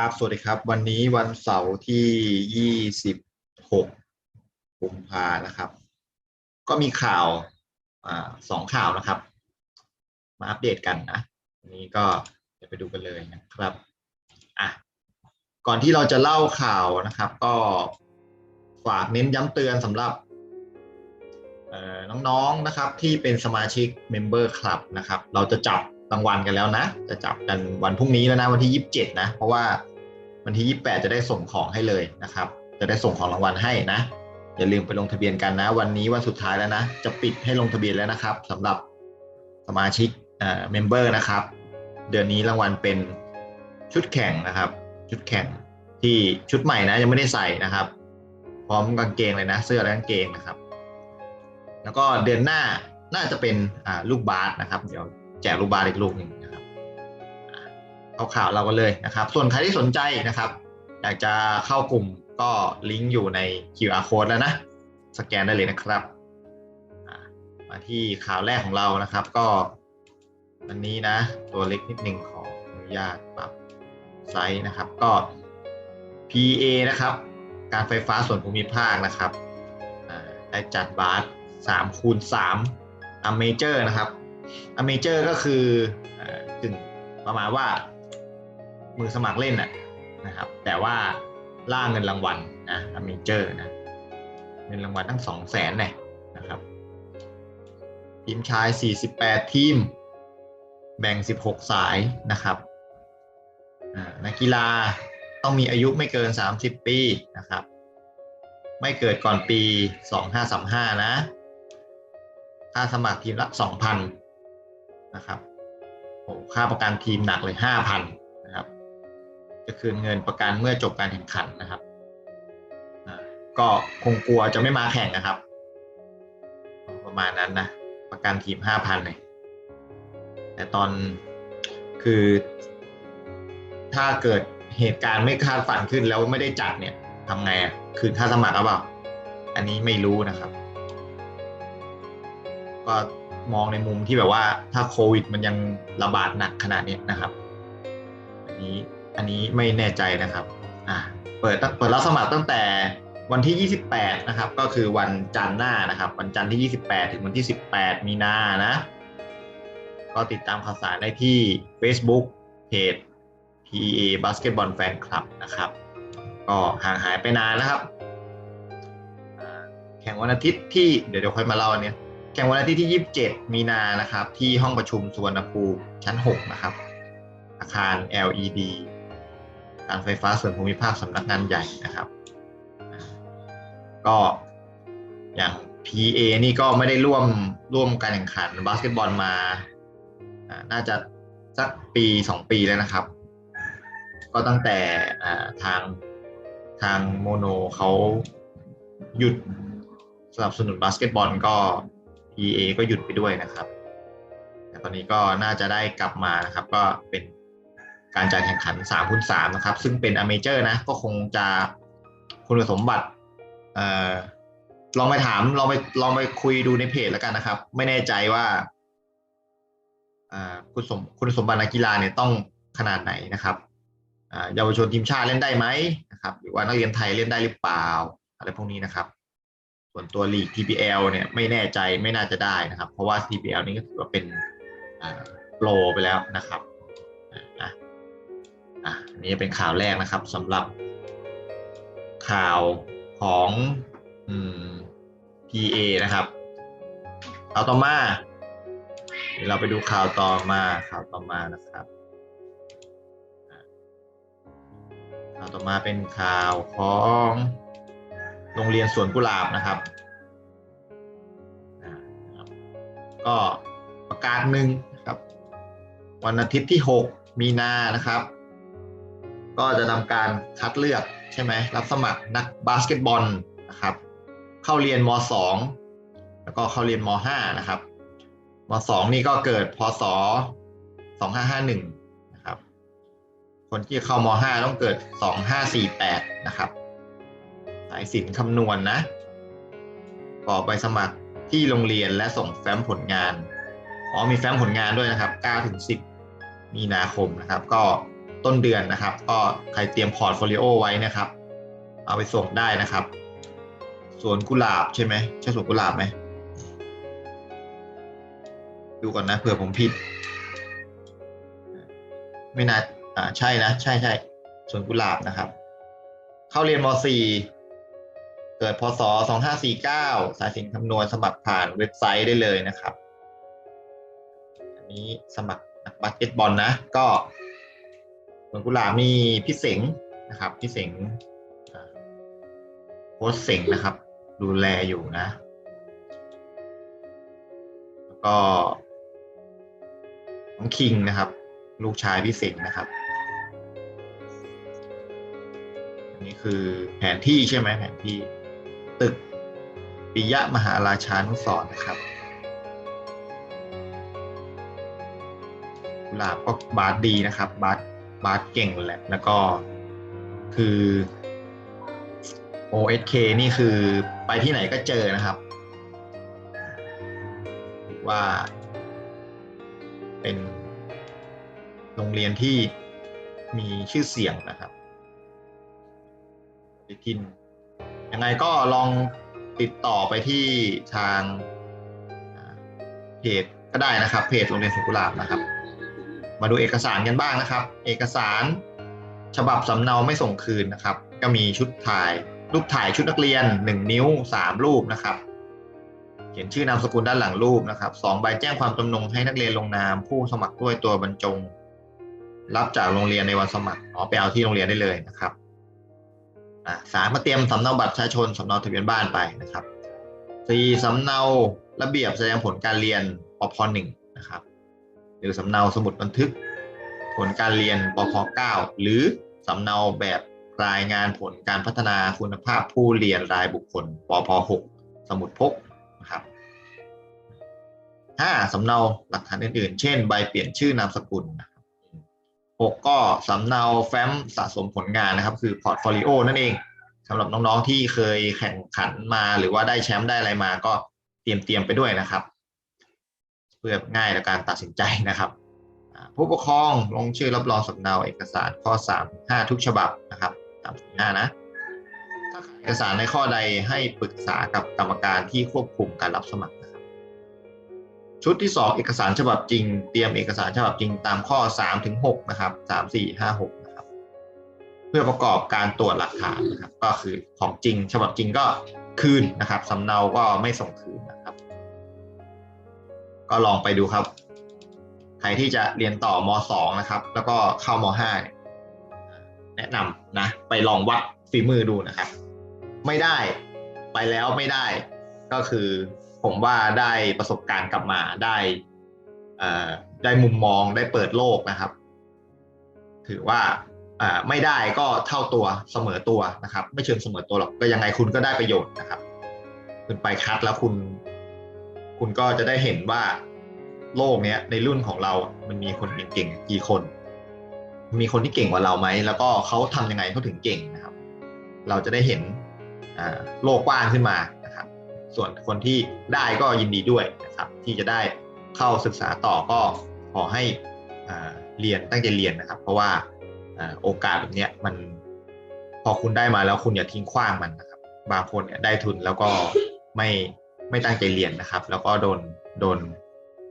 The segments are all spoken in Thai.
ครับ สวัสดีครับ วันนี้วันเสาร์ที่ยี่สิบหกกุมภานะครับ ก็มีข่าวอสองข่าวนะครับ มาอัปเดตกันนะวันนี้ก็เดี๋ยวไปดูกันเลยนะครับ อะ ก่อนที่เราจะเล่าข่าวนะครับ ก็ฝากเน้นย้ำเตือนสำหรับน้องๆนะครับที่เป็นสมาชิก Member Club นะครับ เราจะจับ รางวัลกันแล้วนะ จะจับกันวันพรุ่งนี้แล้วนะวันที่ 27 นะ เพราะว่าวันที่ 28 จะได้ส่งของให้เลยนะครับ จะได้ส่งของรางวัลให้นะ อย่าลืมไปลงทะเบียนกันนะ วันนี้วันสุดท้ายแล้วนะ จะปิดให้ลงทะเบียนแล้วนะครับสำหรับสมาชิกเอ่อเมมเบอร์นะครับ เดือนนี้รางวัลเป็นชุดแข่งนะครับ ชุดแข่งที่ชุดใหม่นะ ยังไม่ได้ใส่นะครับ พร้อมกางเกงเลยนะ เสื้อและกางเกงนะครับ แล้วก็เดือนหน้าน่าจะเป็นลูกบาสนะครับ เดี๋ยว แจกลูกบาสอีกลูกหนึ่งนะครับเอาข่าวเรากันเลยนะครับ ส่วนใครที่สนใจนะครับ อยากจะเข้ากลุ่มก็ลิงก์อยู่ใน QR code แล้วนะ สแกนได้เลยนะครับมาที่ข่าวแรกของเรานะครับ ก็อันนี้นะ ตัวเล็กนิดนึงขออนุญาตปรับไซส์นะครับ ก็ PA นะครับ การไฟฟ้าส่วนภูมิภาคนะครับได้จัดบาส3คูณ3อเมเจอร์นะครับ อเมเจอร์ก็คือกึ่งประมาณว่ามือสมัครเล่นน่ะนะครับ แต่ว่าล่าเงินรางวัลนะอเมเจอร์นะเงินรางวัลตั้ง2 0 0แสนเลยนะครับ ทีมชาย 48 ทีม แบ่ง 16 สายนะครับนักกีฬาต้องมีอายุไม่เกิน 30 ปีนะครับ ไม่เกิดก่อนปี 2535 นะ ค่าสมัครทีมละ 2,000 นะครับโอ้ค่าประกันทีมหนักเลย5,000นนะครับ จะคืนเงินประกันเมื่อจบการแข่งขันนะครับก็คงกลัวจะไม่มาแข่งนะครับ ประมาณนั้นนะประกันทีม5,000เลยแต่ตอนคือ ถ้าเกิดเหตุการณ์ไม่คาดฝันขึ้นแล้วไม่ได้จัดเนี่ยทำไงอะคืนค่าสมัครหรือเปล่า อันนี้ไม่รู้นะครับ ก็ มองในมุมที่แบบว่าถ้าโควิดมันยังระบาดหนักขนาดนี้นะครับ อันนี้อันนี้ไม่แน่ใจนะครับอ่าเปิดเปิดรับสมัครตั้งแต่วันที่ 28 นะครับ ก็คือวันจันทร์หน้านะครับ วันจันทร์ที่ 28 ถึงวันที่ 18 มีนานะ ก็ติดตามข่าวสารได้ที่ Facebook เพจ PEA Basketball Fan Club นะครับ ก็ห่างหายไปนานนะครับ แข่งวันอาทิตย์ที่เดี๋ยวเดี๋ยวค่อยมาเล่าอันเนี้ย แข่งวันอาทิตย์ที่ 27 มีนานะครับ ที่ห้องประชุมสุวรรณภูมิชั้น 6 นะครับ อาคาร LED การไฟฟ้าส่วนภูมิภาคสำนักงานใหญ่นะครับ ก็อย่าง PA นี่ก็ไม่ได้ร่วมร่วมการแข่งขันบาสเกตบอลมา น่าจะสักปีสองปีแล้วนะครับ ก็ตั้งแต่ทางทางโมโนเขาหยุดสนับสนุนบาสเกตบอลก็ PA ก็หยุดไปด้วยนะครับแต่ตอนนี้ก็น่าจะได้กลับมานะครับ ก็เป็นการจัดแข่งขัน3คูณ3นะครับ ซึ่งเป็นอเมเจอร์นะ ก็คงจะคุณสมบัติเอ่อลองไปถามลองไปลองไปคุยดูในเพจแล้วกันนะครับ ไม่แน่ใจว่าคุณสมคุณสมบัตินักกีฬาเนี่ยต้องขนาดไหนนะครับเยาวชนทีมชาติเล่นได้ไหมนะครับ หรือว่านักเรียนไทยเล่นได้หรือเปล่า อะไรพวกนี้นะครับ ส่วนตัวลีก TPL เนี่ยไม่แน่ใจไม่น่าจะได้นะครับ เพราะว่า TPL นี่ก็ถือว่าเป็นโปรไปแล้วนะครับอะอะนนี้เป็นข่าวแรกนะครับสำหรับข่าวของอ PA นะครับข่าวต่อมาเดี๋ยวเราไปดูข่าวต่อมาข่าวต่อมานะครับข่าวต่อมาเป็นข่าวของ โรงเรียนสวนกุหลาบนะครับ ก็ประกาศหนึ่งครับ วันอาทิตย์ที่ 6 มีนานะครับ ก็จะทำการคัดเลือกใช่ไหมรับสมัครนักบาสเกตบอลนะครับ เข้าเรียนม .2 แล้วก็เข้าเรียนม .5 นะครับม .2 นี่ก็เกิดพศ 2551 นะครับ คนที่เข้าม .5 ต้องเกิด 2548 นะครับายสินคำนวณนนะกรอกใบสมัครที่โรงเรียนและส่งแฟ้มผลงาน อ๋อมีแฟ้มผลงานด้วยนะครับ9ถึง10 มีนาคมนะครับ ก็ต้นเดือนนะครับ ก็ใครเตรียมพอร์ตโฟลิโอไว้นะครับ เอาไปส่งได้นะครับสวนกุหลาบใช่ไหมใช่สวนกุหลาบไหมดูก่อนนะเผื่อผมผิด ไม่น่าอ่าใช่นะ ใช่ใช่สวนกุหลาบนะครับ เข้าเรียนม .4 เกิดพศ 2549 สายสินคำนวณสมัครผ่านเว็บไซต์ได้เลยนะครับ อันนี้สมัครนักบาสเกตบอลนะ ก็สวนกุหลามีพี่เสงนะครับ พี่เสงโค้ชเสงนะครับ ดูแลอยู่นะ แล้วก็น้องคิงนะครับ ลูกชายพี่เสงนะครับอันนี้คือแผนที่ใช่ไหมแผนที่ ตึกปิยะมหาราชานุสรนะครับกุหลาบก็บาสดีนะครับ บาสบาสเก่งแหละแล้วก็คือ OSK นี่คือไปที่ไหนก็เจอนะครับ ว่าเป็นโรงเรียนที่มีชื่อเสียงนะครับดิทิน ยังไงก็ลองติดต่อไปที่ทางเพจก็ได้นะครับ เพจโรงเรียนสุกุลาบนะครับ มาดูเอกสารกันบ้างนะครับ เอกสารฉบับสำเนาไม่ส่งคืนนะครับ ก็มีชุดถ่ายรูปถ่ายชุดนักเรียน 1 นิ้ว 3 รูปนะครับ เขียนชื่อนามสกุลด้านหลังรูปนะครับสองใบแจ้งความจำนงให้นักเรียนลงนาม ผู้สมัครด้วยตัวบรรจง รับจากโรงเรียนในวันสมัครอ๋อไปเอาที่โรงเรียนได้เลยนะครับ อ่าสามมาเตรียมสำเนาบัตรประชาชนสำเนาทะเบียนบ้านไปนะครับสี่สำเนาระเบียบแสดงผลการเรียนปพหนึ่งนะครับ หรือสำเนาสมุดบันทึก ผลการเรียนปพเก้าหรือสำเนาแบบรายงานผลการพัฒนาคุณภาพผู้เรียนรายบุคคลปพหกสมุดพกนะครับห้าสำเนาหลักฐานอื่นๆ เช่น ใบเปลี่ยนชื่อนามสกุลนะ ครับหกก็สำเนาแฟ้มสะสมผลงานนะครับ คือพอร์ตโฟลิโอนั่นเองสำหรับน้องๆที่เคยแข่งขันมาหรือว่าได้แชมป์ได้อะไรมาก็เตรียมเตรียมๆไปด้วยนะครับ เพื่อง่ายในการตัดสินใจนะครับ ผู้ปกครองลงชื่อรับรองสำเนาเอกสารข้อ 3 5 ทุกฉบับนะครับตามสี่ห้านะถ้าขาดเอกสารในข้อใดให้ปรึกษากับกรรมการที่ควบคุมการรับสมัคร ชุดที่ 2 เอกสารฉบับจริง เตรียมเอกสารฉบับจริงตามข้อ3ถึง6นะครับ3 4 5 6นะครับ เพื่อประกอบการตรวจหลักฐานนะครับ ก็คือของจริง ฉบับจริงก็คืนนะครับสำเนาก็ไม่ส่งคืนนะครับ ก็ลองไปดูครับ ใครที่จะเรียนต่อม 2 นะครับ แล้วก็เข้าม 5 แนะนำนะไปลองวัดฝีมือดูนะครับ ไม่ได้ไปแล้วไม่ได้ก็คือ ผมว่าได้ประสบการณ์กลับมาได้ได้มุมมองได้เปิดโลกนะครับ ถือว่าไม่ได้ก็เท่าตัวเสมอตัวนะครับ ไม่เชิงเสมอตัวหรอกก็ยังไงคุณก็ได้ประโยชน์นะครับ คุณไปคัดแล้วคุณ คุณก็จะได้เห็นว่าโลกเนี้ยในรุ่นของเรา มันมีคนเก่งๆกี่คน มีคนที่เก่งกว่าเราไหม แล้วก็เขาทำยังไงเขาถึงเก่งนะครับ เราจะได้เห็นโลกกว้างขึ้นมา ส่วนคนที่ได้ก็ยินดีด้วยนะครับ ที่จะได้เข้าศึกษาต่อก็ขอให้เรียนตั้งใจเรียนนะครับ เพราะว่าโอกาสแบบเนี้ยมันพอคุณได้มาแล้วคุณอย่าทิ้งขว้างมันนะครับ บางคนเนี่ยได้ทุนแล้วก็ไม่ไม่ตั้งใจเรียนนะครับ แล้วก็โดนโดน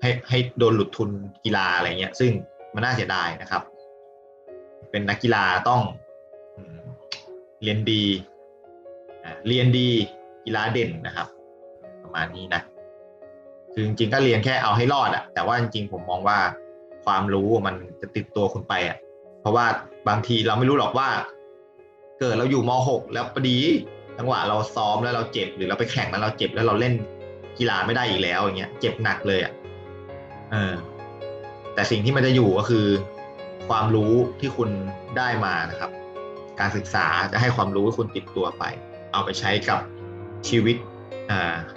ให้ให้โดนหลุดทุนกีฬาอะไรเงี้ย ซึ่งมันน่าเสียดายนะครับ เป็นนักกีฬาต้องเรียนดีเรียนดีกีฬาเด่นนะครับ ประมาณนี้นะคือจริงๆก็เรียนแค่เอาให้รอดอะแต่ว่าจริงๆผมมองว่าความรู้มันจะติดตัวคุณไปอะเพราะว่าบางทีเราไม่รู้หรอกว่า เกิดเราอยู่ม .6 แล้วพอดีจังหวะเราซ้อมแล้วเราเจ็บหรือเราไปแข่งแล้วเราเจ็บแล้วเราเล่นกีฬาไม่ได้อีกแล้วอย่างเงี้ยเจ็บหนักเลยอะเออแต่สิ่งที่มันจะอยู่ก็คือ ความรู้ที่คุณได้มานะครับ การศึกษาจะให้ความรู้ให้คุณติดตัวไป เอาไปใช้กับชีวิต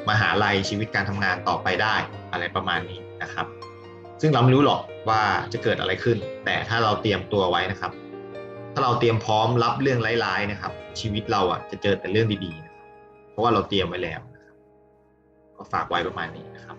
มหาลัยชีวิตการทำงานต่อไปได้อะไรประมาณนี้นะครับ ซึ่งเราไม่รู้หรอกว่าจะเกิดอะไรขึ้น แต่ถ้าเราเตรียมตัวไว้นะครับ ถ้าเราเตรียมพร้อมรับเรื่องร้ายๆนะครับ ชีวิตเราอะจะเจอแต่เรื่องดีๆนะครับเพราะว่าเราเตรียมไว้แล้วนะครับก็ฝากไว้ประมาณนี้นะครับ